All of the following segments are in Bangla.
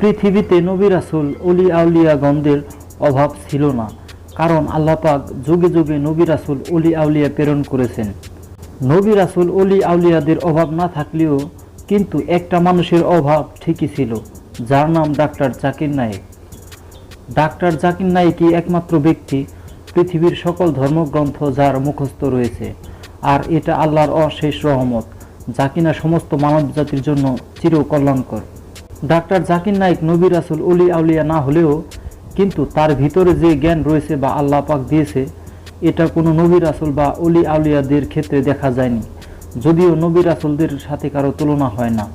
পৃথিবীতে নবী রাসুল অলি আউলিয়াগণদের অভাব ছিল না, কারণ আল্লাহ পাক যুগে যুগে নবী রাসুল অলি আউলিয়া প্রেরণ করেছেন। নবী রাসুল অলি আউলিয়াদের অভাব না থাকলেও কিন্তু একটা মানুষের অভাব ঠিকই ছিল, যার নাম ডাক্তার জাকির নায়েক। ডাক্তার জাকির নায়েকই একমাত্র ব্যক্তি পৃথিবীর সকল ধর্মগ্রন্থ যার মুখস্থ রয়েছে, আর এটা আল্লাহর অশেষ রহমত, যা কিনা সমস্ত মানব জাতির জন্য চির কল্যাণকর ডাক্তার জাকির নায়েক নবী রাসুল অলি আউলিয়া না হলেও কিন্তু তার ভিতরে যে জ্ঞান রয়েছে বা আল্লাহ পাক দিয়েছে, এটা কোনো নবী রাসুল বা অলি আউলিয়াদের ক্ষেত্রে দেখা যায়নি। যদিও নবী রাসুলদের সাথে কারও তুলনা হয় না।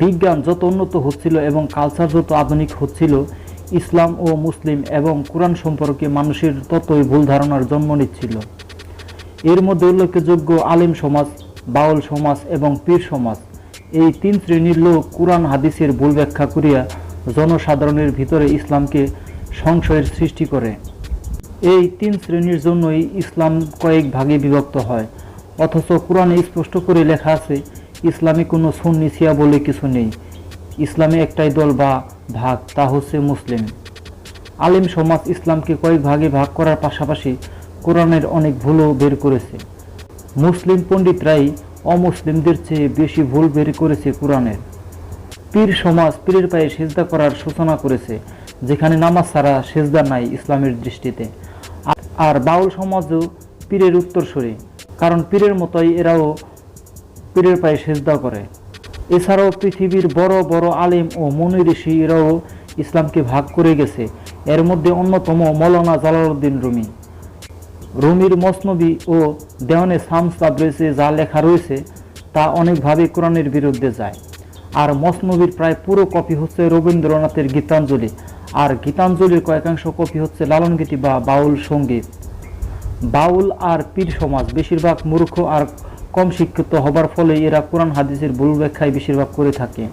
বিজ্ঞান যত উন্নত হচ্ছিল এবং কালচার যত আধুনিক হচ্ছিল, ইসলাম ও মুসলিম এবং কোরআন সম্পর্কে মানুষের ততই ভুল ধারণার জন্ম নিচ্ছিল। এর মধ্যে উল্লেখযোগ্য আলেম সমাজ, বাউল সমাজ এবং পীর সমাজ। এই তিন শ্রেণির লোক কোরআন, হাদিসের ভুল ব্যাখ্যা করিয়া জনসাধারণের ভিতরে ইসলামকে সংশয়ের সৃষ্টি করে। এই তিন শ্রেণির জন্যই ইসলাম কয়েক ভাগে বিভক্ত হয়। অথচ কোরআনে স্পষ্ট করে লেখা আছে, ইসলামে কোনো সুন্নি শিয়া বলে কিছু নেই। ইসলামে একটাই দল বা ভাগ, তা হচ্ছে মুসলিম। আলেম সমাজ ইসলামকে কয়েক ভাগে ভাগ করার পাশাপাশি কোরআনের অনেক ভুলও বের করেছে। মুসলিম পণ্ডিতরাই অমুসলিমদের চেয়ে বেশি ভুল বের করেছে কোরআনের। পীর সমাজ পীরের পায়ে সেজদা করার সূচনা করেছে, যেখানে নামাজ ছাড়া সেজদা নাই ইসলামের দৃষ্টিতে। আর- বাউল সমাজও পীরের উত্তরসূরি, কারণ পীরের মতোই এরাও পীরের পায়ে সেজদা করে। এছাড়াও পৃথিবীর বড় বড় আলেম ও মনি ঋষি এরাও ইসলামকে ভাগ করে গেছে। এর মধ্যে অন্যতম মৌলানা জালালউদ্দিন রুমি। রুমির মসনবী ও দেওয়ানে শামস তাবরেজে যা লেখা রয়েছে তা অনেকভাবে কোরআনের বিরুদ্ধে যায়। আর মসনবীর প্রায় পুরো কপি হচ্ছে রবীন্দ্রনাথের গীতাঞ্জলি, আর গীতাঞ্জলির কয়েকাংশ কপি হচ্ছে লালনগীতি বা বাউল সংগীত। বাউল আর পীর সমাজ বেশিরভাগ মূর্খ আর কম শিক্ষিত হবার ফলে এরা কোরআন হাদিসের ভুল ব্যাখ্যায় বেশিরভাগ করে থাকে।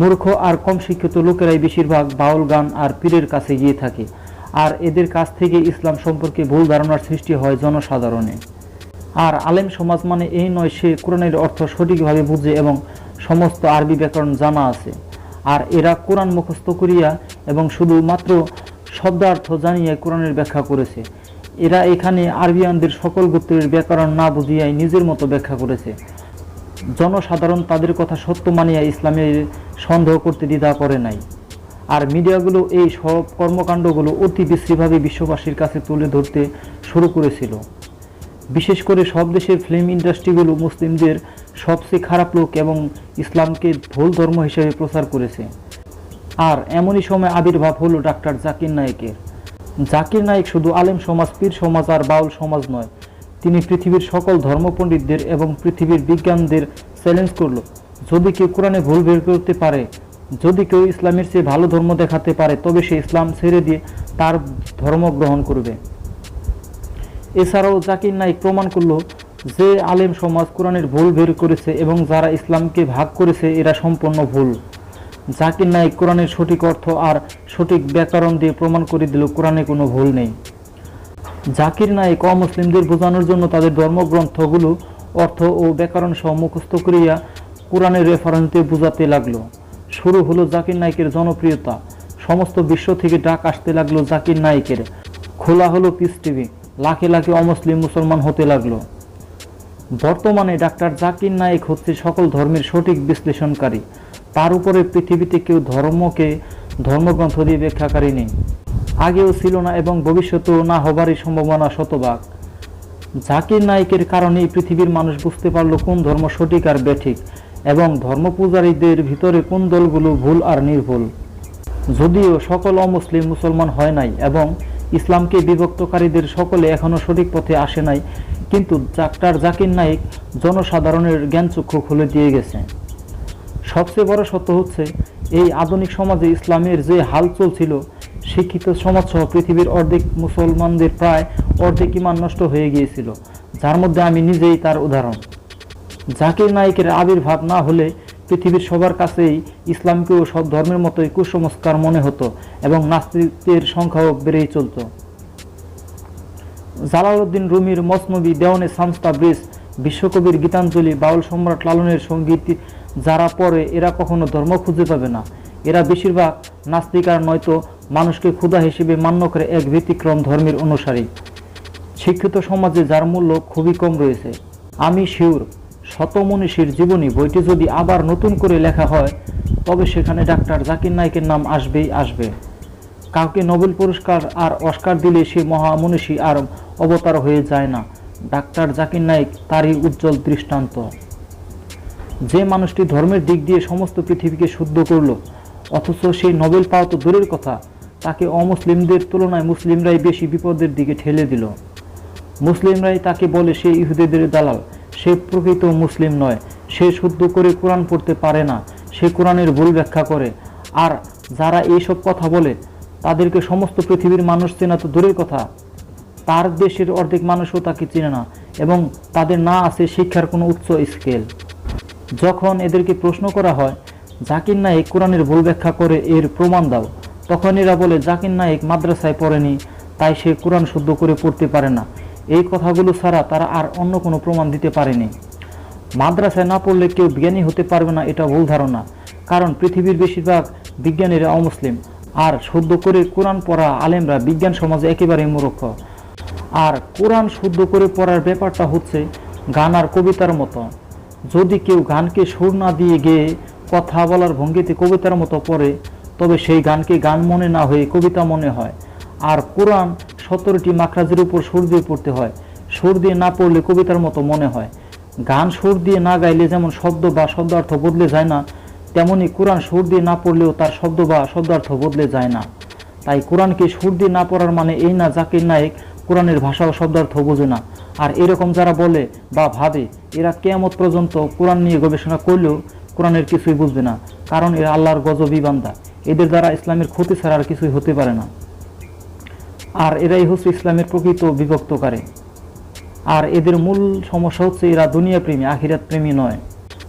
মূর্খ আর কম শিক্ষিত লোকেরাই বেশিরভাগ বাউল গান আর পীরের কাছে গিয়ে থাকে। আর এদের কাছ থেকে ইসলাম সম্পর্কে ভুল ধারণার সৃষ্টি হয় জনসাধারণে। আর আলেম সমাজ মানে এই নয় সে কোরআনের অর্থ সঠিকভাবে বুঝে এবং সমস্ত আরবি ব্যাকরণ জানা আছে। আর এরা কোরআন মুখস্থ করিয়া এবং শুধুমাত্র শব্দার্থ জানিয়ে কোরআনের ব্যাখ্যা করেছে। এরা এখানে আরবিয়ানদের সকল গোত্রের ব্যাকরণ না বুঝিয়াই নিজের মতো ব্যাখ্যা করেছে। জনসাধারণ তাদের কথা সত্য মানিয়া ইসলামের সন্দেহ করতে দ্বিধা করে নাই। আর মিডিয়াগুলো এই সব কর্মকাণ্ডগুলো অতি বিশ্রীভাবে বিশ্ববাসীর কাছে তুলে ধরতে শুরু করেছিল। বিশেষ করে সব দেশের ফিল্ম ইন্ডাস্ট্রিগুলো মুসলিমদের সবচেয়ে খারাপ লোক এবং ইসলামকে ভুল ধর্ম হিসেবে প্রচার করেছে। আর এমনই সময় আবির্ভাব হলো ডাক্তার জাকির নায়েকের। জাকির নায়েক শুধু আলেম সমাজ, পীর সমাজ আর বাউল সমাজ নয়, তিনি পৃথিবীর সকল ধর্মপণ্ডিতদের এবং পৃথিবীর বিজ্ঞানদের চ্যালেঞ্জ করল। যদি কেউ কোরআনে ভুল বের করতে পারে যদি কেউ ইসলামের চেয়ে ভালো ধর্ম দেখাতে পারে, তবে সে ইসলাম ছেড়ে দিয়ে তার ধর্ম গ্রহণ করবে। এছাড়াও জাকির নাইক প্রমাণ করল যে আলেম সমাজ কোরআনের ভুল বের করেছে এবং যারা ইসলামকে ভাগ করেছে, এরা সম্পূর্ণ ভুল। জাকির নাইক কোরআনের সঠিক অর্থ আর সঠিক ব্যাকরণ দিয়ে প্রমাণ করে দিল, কোরআনে কোনো ভুল নেই। জাকির নাইক অমুসলিমদের বোঝানোর জন্য তাদের ধর্মগ্রন্থগুলো অর্থ ও ব্যাকরণ সহ মুখস্থ করিয়া কোরআনের রেফারেন্স বোঝাতে লাগল। শুরু হলো জাকির নাইকের জনপ্রিয়তা। সমস্ত বিশ্ব থেকে ডাক আসতে লাগল জাকির নাইকের। খোলা হলো পিস টিভি লাখে লাখে অমুসলিম মুসলমান হতে লাগল। বর্তমানে ডাক্তার জাকির নায়েক হচ্ছে সকল ধর্মের সঠিক বিশ্লেষণকারী। তার উপরে পৃথিবীতে কেউ ধর্মকে ধর্মগ্রন্থ দিয়ে ব্যাখ্যাকারী নেই। আগেও ছিল না এবং ভবিষ্যতেও না হবারই সম্ভাবনা শতভাগ। জাকির নায়কের কারণেই পৃথিবীর মানুষ বুঝতে পারল কোন ধর্ম সঠিক আর ব্যাঠিক এবং ধর্মপূজারীদের ভিতরে কোন দলগুলো ভুল আর নির্ভুল? যদিও সকল অমুসলিম মুসলমান হয় নাই এবং ইসলামকে বিভক্তকারীদের সকলে এখনও সঠিক পথে আসে নাই, কিন্তু ডাক্তার জাকির নাইক জনসাধারণের জ্ঞানচক্ষু খুলে দিয়ে গেছে। সবচেয়ে বড় সত্য হচ্ছে, এই আধুনিক সমাজে ইসলামের যে হাল চলছিল, শিক্ষিত সমাজসহ পৃথিবীর অর্ধেক মুসলমানদের প্রায় অর্ধেক ইমান নষ্ট হয়ে গিয়েছিল, যার মধ্যে আমি নিজেই তার উদাহরণ। জাকির নায়কের আবির্ভাব না হলে পৃথিবীর সবার কাছেই ইসলামকেও সব ধর্মের মতোই কুসংস্কার মনে হতো এবং নাস্তিকদের সংখ্যাও বেড়েই চলত। জালালউদ্দিন রুমির মসনবী দেওয়ানে সামস্তা ব্রিজ, বিশ্বকবির গীতাঞ্জলি, বাউল সম্রাট লালনের সংগীত, যারা পড়ে এরা কখনো ধর্ম খুঁজে পাবে না। এরা বেশিরভাগ নাস্তিক আর নয়তো মানুষকে ক্ষুধা হিসেবে মান্য করে এক ব্যতিক্রম ধর্মের অনুসারী। শিক্ষিত সমাজে যার মূল্য খুবই কম রয়েছে। আমি শিওর শত মনীষীর জীবনী বইটি যদি আবার নতুন করে লেখা হয়, তবে সেখানে ডাক্তার জাকির নায়কের নাম আসবেই আসবে। কাউকে নোবেল পুরস্কার আর অস্কার দিলে সে মহামনীষী আর অবতার হয়ে যায় না। ডাক্তার জাকির নায়ক তারই উজ্জ্বল দৃষ্টান্ত। যে মানুষটি ধর্মের দিক দিয়ে সমস্ত পৃথিবীকে শুদ্ধ করল, অথচ সেই নোবেল পাওয়া তো দূরের কথা, তাকে অমুসলিমদের তুলনায় মুসলিমরাই বেশি বিপদের দিকে ঠেলে দিল। মুসলিমরাই তাকে বলে সে ইহুদিদের দালাল। সে প্রকৃত মুসলিম নয়। সে শুদ্ধ করে কোরআন পড়তে পারে না। সে কোরআনের ভুল ব্যাখ্যা করে। আর যারা এইসব কথা বলে, তাদেরকে সমস্ত পৃথিবীর মানুষ চেনা তো দূরের কথা। তার দেশের অর্ধেক মানুষও তাকে চেনে না এবং তাদের না আছে শিক্ষার কোনো উচ্চ স্কেল। যখন এদেরকে প্রশ্ন করা হয়, জাকির নায়েক কোরআনের ভুল ব্যাখ্যা করে এর প্রমাণ দাও। তখন এরা বলে, জাকির নায়েক মাদ্রাসায় পড়েনি, তাই সে কোরআন শুদ্ধ করে পড়তে পারে না। এই কথাগুলো ছাড়া তারা আর অন্য কোনো প্রমাণ দিতে পারেনি। মাদ্রাসায় না পড়লে কেউ জ্ঞানী হতে পারবে না, এটা ভুল ধারণা। কারণ পৃথিবীর বেশিরভাগ বিজ্ঞানীরা অমুসলিম। আর শুদ্ধ করে কোরআন পড়া আলেমরা বিজ্ঞান সমাজে একেবারেই মূর্খ। আর কোরআন শুদ্ধ করে পড়ার ব্যাপারটা হচ্ছে গান আর কবিতার মতো। যদি কেউ গানকে সুর না দিয়ে গেয়ে কথা বলার ভঙ্গিতে কবিতার মতো পড়ে, তবে সেই গানকে গান মনে না হয়ে কবিতা মনে হয়। আর কোরআন সতেরোটি মাখরাজের উপর সুর দিয়ে পড়তে হয়। সুর দিয়ে না পড়লে কবিতার মতো মনে হয়। গান সুর দিয়ে না গাইলে যেমন শব্দ বা শব্দার্থ বদলে যায় না, তেমনি কোরআন সুর দিয়ে না পড়লেও তার শব্দ বা শব্দার্থ বদলে যায় না। তাই কোরআনকে সুর দিয়ে না পড়ার মানে এই না জাকির নায়েক কোরআনের ভাষা ও শব্দার্থ বোঝে না। আর এরকম যারা বলে বা ভাবে, এরা কেয়ামত পর্যন্ত কোরআন নিয়ে গবেষণা করলেও কোরআনের কিছুই বুঝবে না, কারণ এরা আল্লাহর গজবই বান্দা। এদের দ্বারা ইসলামের ক্ষতি ছাড়া আর কিছুই হতে পারে না। আর এরাই হচ্ছে ইসলামের প্রকৃত বিভক্তকারী। আর এদের মূল সমস্যা হচ্ছে এরা দুনিয়া প্রেমী আখিরাত প্রেমী নয়।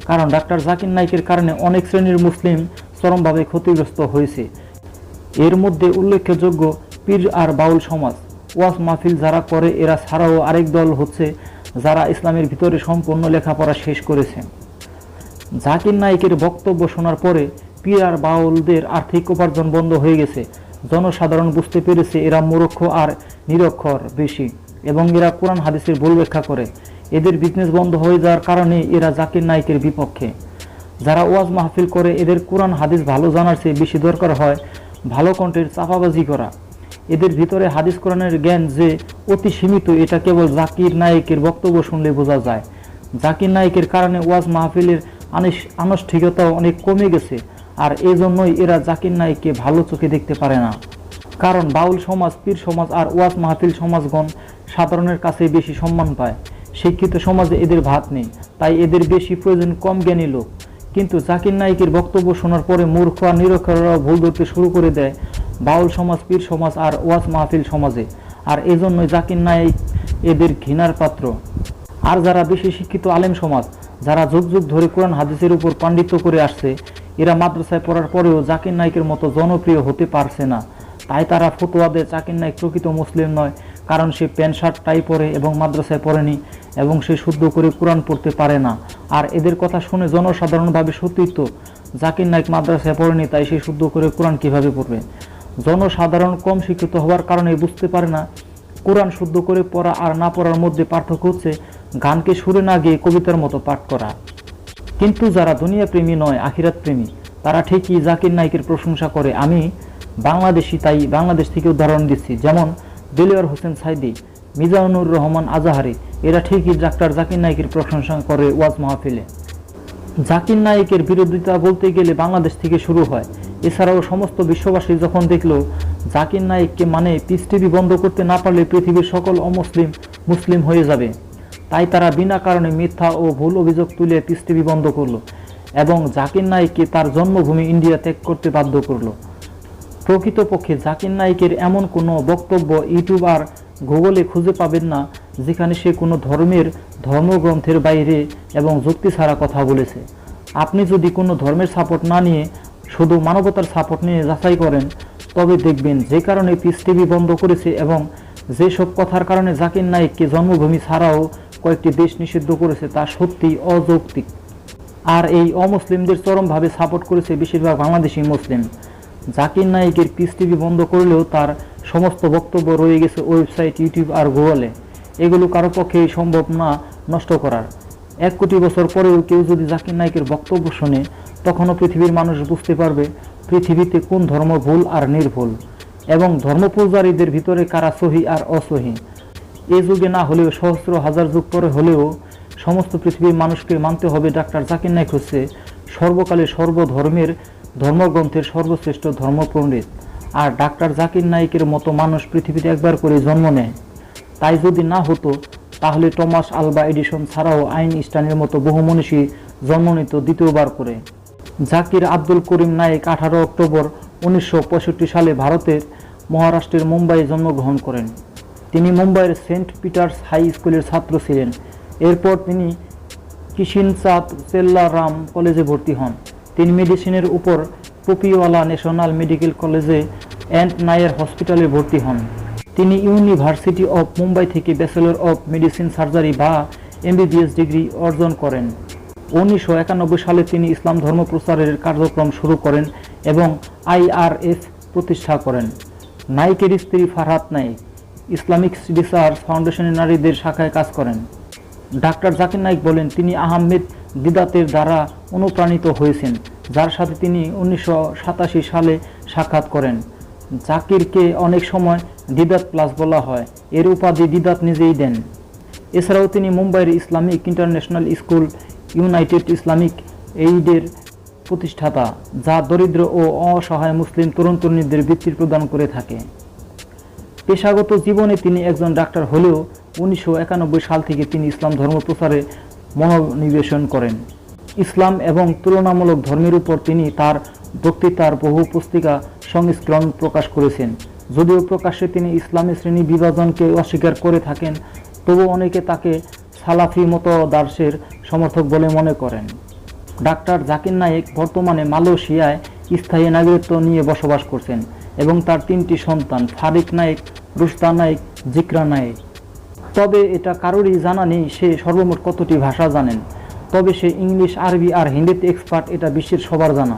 কারণ ডাক্তার জাকির নাইকের কারণে অনেক শ্রেণির মুসলিম চরমভাবে ক্ষতিগ্রস্ত হয়েছে। এর মধ্যে উল্লেখযোগ্য পীর আর বাউল সমাজ। ওয়াস মাহফিল যারা করে, এরা ছাড়াও আরেক দল হচ্ছে যারা ইসলামের ভিতরে সম্পূর্ণ লেখাপড়া শেষ করেছে। জাকির নাইকের বক্তব্য শোনার পরে পীর আর বাউলদের আর্থিক উপার্জন বন্ধ হয়ে গেছে। জনসাধারণ বুঝতে পেরেছে এরা মূর্খ আর নিরক্ষর বেশি এবং এরা কোরআন হাদিসের ভুল ব্যাখ্যা করে। এদের বিজনেস বন্ধ হয়ে যাওয়ার কারণে এরা জাকির নাইকের বিপক্ষে। যারা ওয়াজ মাহফিল করে, এদের কোরআন হাদিস ভালো জানার চেয়ে বেশি দরকার হয় ভালো কণ্ঠের চাপাবাজি করা। এদের ভিতরে হাদিস কোরআনের জ্ঞান যে অতি সীমিত, এটা কেবল জাকির নায়কের বক্তব্য শুনলে বোঝা যায়। জাকির নায়কের কারণে ওয়াজ মাহফিলের আনুষ্ঠিকতাও অনেক কমে গেছে। আর এজন্যই এরা জাকির নায়ককে ভালো চোখে দেখতে পারে না। কারণ বাউল সমাজ, পীর সমাজ আর ওয়াজ মাহফিল সমাজগণ সাধারণের কাছে বেশি সম্মান পায়। শিক্ষিত সমাজে এদের ভাত নেই, তাই এদের বেশি প্রয়োজন কম জ্ঞানী লোক। কিন্তু জাকির নায়কের বক্তব্য শোনার পরে মূর্খ আর নিরক্ষররা ভুল ধরতে শুরু করে দেয় বাউল সমাজ, পীর সমাজ আর ওয়াজ মাহফিল সমাজে। আর এজন্যই জাকির নায়ক এদের ঘৃণার পাত্র। আর যারা বেশি শিক্ষিত আলেম সমাজ, যারা যুগ যুগ ধরে কোরআন হাদিসের উপর পাণ্ডিত্য করে আসছে এরা মাদ্রাসায় পড়ার পরেও জাকির নায়কের মতো জনপ্রিয় হতে পারছে না। তাই তারা ফতোয়া দেয় জাকির নায়ক প্রকৃত মুসলিম নয়, কারণ সে প্যান্ট, শার্ট, টাই পরে এবং মাদ্রাসায় পড়েনি এবং সে শুদ্ধ করে কোরআন পড়তে পারে না। আর এদের কথা শুনে জনসাধারণভাবে সত্যিই তো জাকির নায়ক মাদ্রাসায় পড়েনি, তাই সে শুদ্ধ করে কোরআন কীভাবে পড়বে? জনসাধারণ কম শিক্ষিত হওয়ার কারণে বুঝতে পারে না, কোরআন শুদ্ধ করে পড়া আর না পড়ার মধ্যে পার্থক্য হচ্ছে গানকে সুরে না গিয়ে কবিতার মতো পাঠ করা। কিন্তু যারা দুনিয়া প্রেমী নয় আখিরাত প্রেমী তারা ঠিকই জাকির নায়কের প্রশংসা করে। আমি বাংলাদেশি, তাই বাংলাদেশ থেকে উদাহরণ দিচ্ছি। যেমন দেলিয়ার হোসেন সাইদি, মিজানুর রহমান আজাহারি, এরা ঠিকই ডাক্তার জাকির নায়কের প্রশংসা করে ওয়াজ মাহফিলে। জাকির নায়কের বিরোধিতা বলতে গেলে বাংলাদেশ থেকে শুরু হয়। এছাড়াও সমস্ত বিশ্ববাসী যখন দেখল জাকির নায়ককে মানে পিস টিভি বন্ধ করতে না পারলে পৃথিবীর সকল অমুসলিম মুসলিম হয়ে যাবে। তাই তারা বিনা কারণে মিথ্যা ও ভুল অভিযোগ তুলে পিস টিভি বন্ধ করল এবং জাকির নায়ককে তার জন্মভূমি ইন্ডিয়া ত্যাগ করতে বাধ্য করল। প্রকৃতপক্ষে জাকির নায়কের এমন কোনো বক্তব্য ইউটিউব আর গুগলে খুঁজে পাবেন না, যেখানে সে কোনো ধর্মের ধর্মগ্রন্থের বাইরে এবং যুক্তি ছাড়া কথা বলেছে। আপনি যদি কোনো ধর্মের সাপোর্ট না নিয়ে শুধু মানবতার সাপোর্ট নিয়ে যাচাই করেন, তবে দেখবেন যে কারণে পিস টিভি বন্ধ করেছে এবং যেসব কথার কারণে জাকির নায়ককে জন্মভূমি ছাড়াও কয়েকটি দেশ নিষিদ্ধ করেছে, তা সত্যি অযৌক্তিক। আর এই অমুসলিমদের চরমভাবে সাপোর্ট করেছে বেশিরভাগ বাংলাদেশি মুসলিম। জাকির নাইকের পিস টিভি বন্ধ করলেও তার সমস্ত বক্তব্য রয়ে গেছে ওয়েবসাইট, ইউটিউব আর গুগলে। এগুলো কারও পক্ষেই সম্ভব না নষ্ট করার। এক কোটি বছর পরেও কেউ যদি জাকির নাইকের বক্তব্য শোনে, তখনও পৃথিবীর মানুষ বুঝতে পারবে পৃথিবীতে কোন ধর্ম ভুল আর নির্ভুল। এবং ধর্মপূজারীদের ভিতরে কারা সহি আর অসহি এ যুগে না হলেও সহস্র হাজার যুগ পরে হলেও সমস্ত পৃথিবীর মানুষকে মানতে হবে ডাক্তার জাকির নাইক হচ্ছে সর্বকালে সর্বধর্মের ধর্মগ্রন্থের সর্বশ্রেষ্ঠ ধর্মপণ্ডিত। আর ডাক্তার জাকির নাইকের মতো মানুষ পৃথিবীতে একবার করে জন্ম নেয়। তাই যদি না হতো, তাহলে টমাস আলবা এডিশন ছাড়াও আইন স্টানের মতো বহু মনীষী জন্ম নিত দ্বিতীয়বার করে। জাকির আব্দুল করিম নায়েক আঠারো অক্টোবর উনিশশো পঁয়ষট্টি সালে ভারতের মহারাষ্ট্রের মুম্বাইয়ে জন্মগ্রহণ করেন। মুম্বাইয়ের সেন্ট পিটার্স হাই স্কুলের ছাত্র ছিলেন। এরপর তিনি কিশিনচাঁদ চেল্লারাম কলেজে ভর্তি হন। তিনি মেডিসিনের উপর পপিওয়ালা ন্যাশনাল মেডিকেল কলেজে অ্যান্ড নায়ার হসপিটালে ভর্তি হন। তিনি ইউনিভার্সিটি অফ মুম্বাই থেকে ব্যাচেলর অফ মেডিসিন সার্জারি বা এমবিবিএস ডিগ্রি অর্জন করেন। উনিশশো একানব্বই সালে তিনি ইসলাম ধর্ম প্রচারের কার্যক্রম শুরু করেন এবং আইআরএস প্রতিষ্ঠা করেন। নাইকের স্ত্রী ফারহাত নাইক। ইসলামিক রিসার্চ ফাউন্ডেশনের নারীদের শাখায় কাজ করেন। ডাক্তার জাকির নাইক বলেন, তিনি আহমেদ দিদাতের দ্বারা অনুপ্রাণিত হয়েছেন, যার সাথে তিনি উনিশশো সাতাশি সালে সাক্ষাৎ করেন। জাকিরকে অনেক সময় দিদাত প্লাস বলা হয়, এর উপাধি দিদাত নিজেই দেন। এছাড়াও তিনি মুম্বাইয়ের Islamic international school United Islamic এইডের প্রতিষ্ঠাতা, যা দরিদ্র ও অসহায় মুসলিম তরুণ তরুণীদের বৃত্তি প্রদান করে থাকে। পেশাগত জীবনে তিনি একজন ডাক্তার হলেও উনিশশো একানব্বই সাল থেকে তিনি ইসলাম ধর্ম প্রচারে মনোনিবেশন করেন। ইসলাম এবং তুলনামূলক ধর্মের উপর তিনি তার বক্তৃতার বহু পুস্তিকা সংস্করণ প্রকাশ করেছেন। যদিও প্রকাশ্যে তিনি ইসলামী শ্রেণি বিভাজনকে অস্বীকার করে থাকেন, তবু অনেকে তাকে সালাফি মতদার্সের সমর্থক বলে মনে করেন। ডাক্তার জাকির নায়েক বর্তমানে মালয়েশিয়ায় স্থায়ী নাগরিকত্ব নিয়ে বসবাস করছেন এবং তার তিনটি সন্তান, ফারিক নায়েক রুস্তা নায়েক জিকরা নাই। তবে এটা কারোরই জানা নেই সে সর্বমোট কতটি ভাষা জানেন। তবে সে ইংলিশ, আরবি আর হিন্দিতে এক্সপার্ট এটা বিশ্বের সবার জানা।